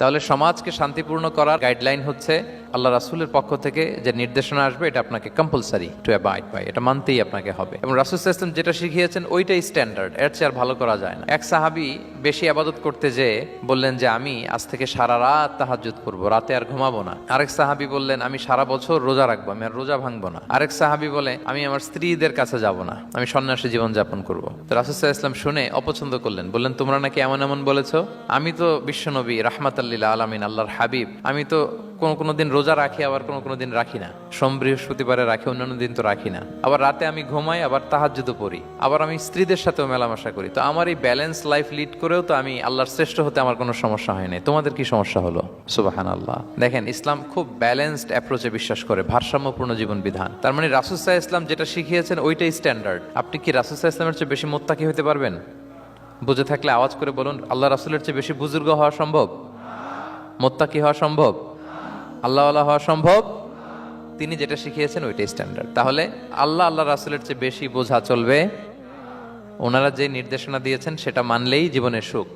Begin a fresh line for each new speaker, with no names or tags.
তাহলে সমাজকে শান্তিপূর্ণ করার গাইডলাইন হচ্ছে আল্লাহ রাসুলের পক্ষ থেকে যে নির্দেশনা আসবে, এটা আপনাকে কম্পালসারি টু অ্যাবাইড বাই এটা মানতেই আপনাকে হবে। এবং রাসুল ইসলাম যেটা শিখিয়েছেন, ওইটাই স্ট্যান্ডার্ড এর চেয়ে আর ভালো করা যায় না। এক সাহাবি বেশি আবাদত করতে যেয়ে বললেন যে, আমি আজ থেকে সারা রাত তাহাজুদ করব, রাতে আর ঘুমাবো না। আরেক সাহাবি বললেন, আমি সারা বছর রোজা রাখব, আমি আর রোজা ভাঙবো না। আরেক সাহাবি বলে, আমি আমার স্ত্রীদের কাছে যাব না, আমি সন্ন্যাসী জীবন যাপন করব। তো রাসুল ইসলাম শুনে অপছন্দ করলেন, বললেন, তোমরা নাকি এমন এমন বলেছ? আমি তো বিশ্বনবী রাহমাতাল্লিল আলামিন, আল্লাহর হাবিব, আমি তো কোনো কোনো দিন রোজা রাখি, আবার কোনো কোনো দিন রাখি না। সোম বৃহস্পতিবারে রাখি, অন্যান্য দিন তো রাখি না। আবার রাতে আমি ঘুমাই, আবার তাহাজ্জুদও পড়ি। আবার আমি স্ত্রীদের সাথেও মেলামেশা করি। তো আমার এই ব্যালেন্স লাইফ লিড করেও তো আমি আল্লাহর শ্রেষ্ঠ হতে আমার কোনো সমস্যা হয় নাই। তোমাদের কি সমস্যা হলো? সুবাহান আল্লাহ দেখেন, ইসলাম খুব ব্যালেন্সড অ্যাপ্রোচে বিশ্বাস করে, ভারসাম্যপূর্ণ জীবন বিধান। তার মানে রাসুসাহ ইসলাম যেটা শিখিয়েছেন, ওইটাই স্ট্যান্ডার্ড আপনি কি রাসুসাহ ইসলামের চেয়ে বেশি মোত্তাকি হতে পারবেন? বুঝে থাকলে আওয়াজ করে বলুন, আল্লাহ রাসুলের চেয়ে বেশি বুজুর্গ হওয়া সম্ভব? মোত্তাকি হওয়া সম্ভব? আল্লাহওয়ালা হওয়া সম্ভব? তিনি যেটা শিখিয়েছেন ওইটাই স্ট্যান্ডার্ড তাহলে আল্লাহ আল্লাহ রাসুলের চেয়ে বেশি বোঝা চলবে। ওনারা যে নির্দেশনা দিয়েছেন সেটা মানলেই জীবনের সুখ।